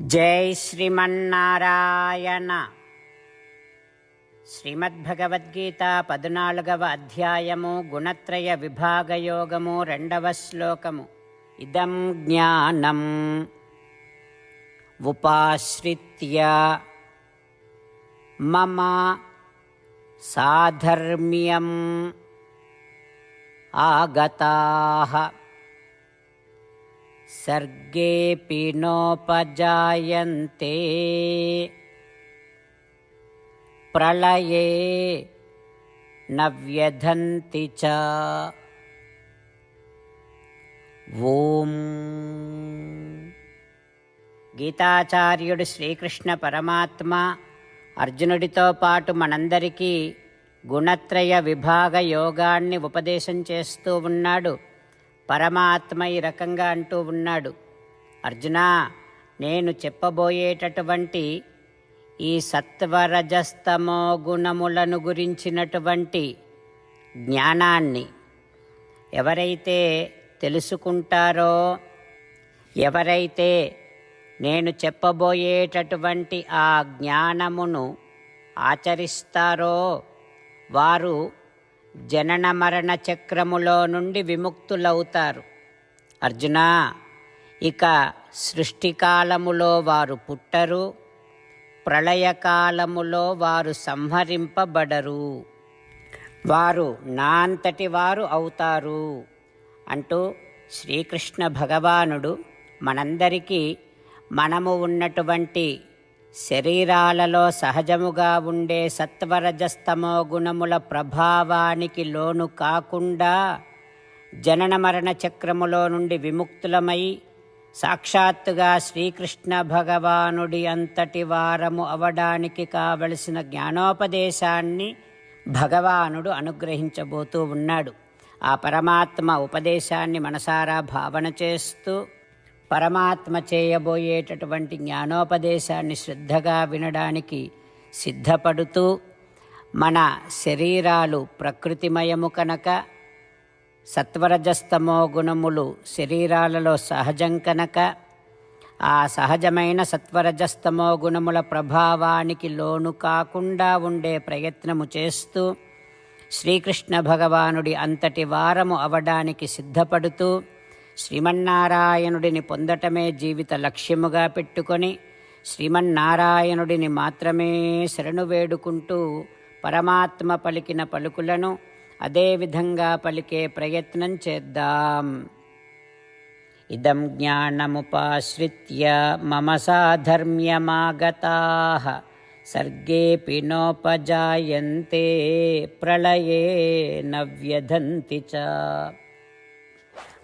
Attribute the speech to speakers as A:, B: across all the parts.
A: జై శ్రీమన్నారాయణ. శ్రీమద్భగవద్గీత పద్నాలుగవ అధ్యాయము గుణత్రయ విభాగయోగము రెండవ శ్లోకము. ఇదం జ్ఞానం ఉపాశ్రిత్య మమ సాధర్మ్యం ఆగతా. सर्गेऽपि नोपजायन्ते प्रलये न व्यधन्ति च ఓం గీతాచార్యుడు శ్రీకృష్ణ పరమాత్మ అర్జునుడితో పాటు మనందరికీ గుణత్రయ విభాగ యోగాన్ని ఉపదేశం చేస్తూ ఉన్నాడు పరమాత్మ ఈ రకంగా అంటూ ఉన్నాడు. అర్జున నేను చెప్పబోయేటటువంటి ఈ సత్వరజస్తమో గుణములను గురించినటువంటి జ్ఞానాన్ని ఎవరైతే తెలుసుకుంటారో ఎవరైతే నేను చెప్పబోయేటటువంటి ఆ జ్ఞానమును ఆచరిస్తారో వారు జనన మరణ చక్రములో నుండి విముక్తులవుతారు. అర్జున ఇక సృష్టికాలములో వారు పుట్టరు ప్రళయకాలములో వారు సంహరింపబడరు. వారు నా అంతటి వారు అవుతారు అంటూ శ్రీకృష్ణ భగవానుడు మనందరికీ మనము ఉన్నటువంటి శరీరాలలో సహజముగా ఉండే సత్వరజస్తమో గుణముల ప్రభావానికి లోను కాకుండా జనన మరణ చక్రములో నుండి విముక్తులమై సాక్షాత్తుగా శ్రీకృష్ణ భగవానుడి అంతటి వారము అవడానికి కావలసిన జ్ఞానోపదేశాన్ని భగవానుడు అనుగ్రహించబోతూ ఉన్నాడు. ఆ పరమాత్మ ఉపదేశాన్ని మనసారా భావన చేస్తూ పరమాత్మ చేయబోయేటటువంటి జ్ఞానోపదేశాన్ని శ్రద్ధగా వినడానికి సిద్ధపడుతూ మన శరీరాలు ప్రకృతిమయము కనుక సత్వరజస్తమో గుణములు శరీరాలలో సహజం కనుక ఆ సహజమైన సత్వరజస్తమో గుణముల ప్రభావానికి లోను కాకుండా ఉండే ప్రయత్నము చేస్తూ శ్రీకృష్ణ భగవానుడి అంతటి వారము అవడానికి సిద్ధపడుతూ శ్రీమన్నారాయణుడిని పొందటమే జీవిత లక్ష్యముగా పెట్టుకొని శ్రీమన్నారాయణుడిని మాత్రమే శరణు వేడుకుంటూ పరమాత్మ పలికిన పలుకులను అదేవిధంగా పలికే ప్రయత్నం చేద్దాం. ఇదం జ్ఞానముపాశ్రిత్య మమ సాధర్మ్యమాగతా. సర్గేపి నోపజాయంతే ప్రళయే నవ్యధంతి చ.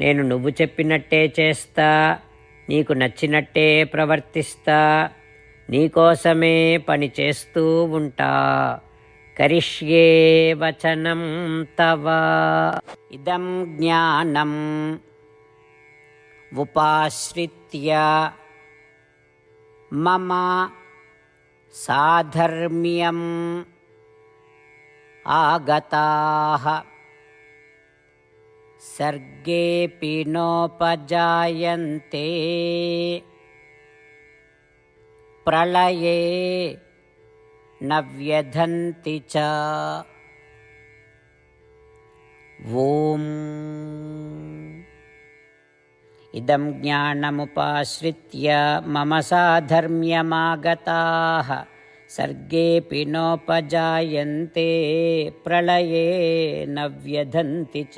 A: నేను నువ్వు చెప్పినట్టే చేస్తా నీకు నచ్చినట్టే ప్రవర్తిస్తా నీకోసమే పని చేస్తూ ఉంటా. కరిష్యే వచనం తవ. ఇదం జ్ఞానం ఉపాశ్రిత్య మమ సాధర్మ్యం ఆగతా. सर्गेऽपि नोपजायन्ते। प्रलये न व्यधन्ति च। ॐ। इदं ज्ञानमुपाश्रित्य मम साधर्म्यमागताः। सर्गेऽपि नोपजायन्ते। प्रलये न व्यधन्ति च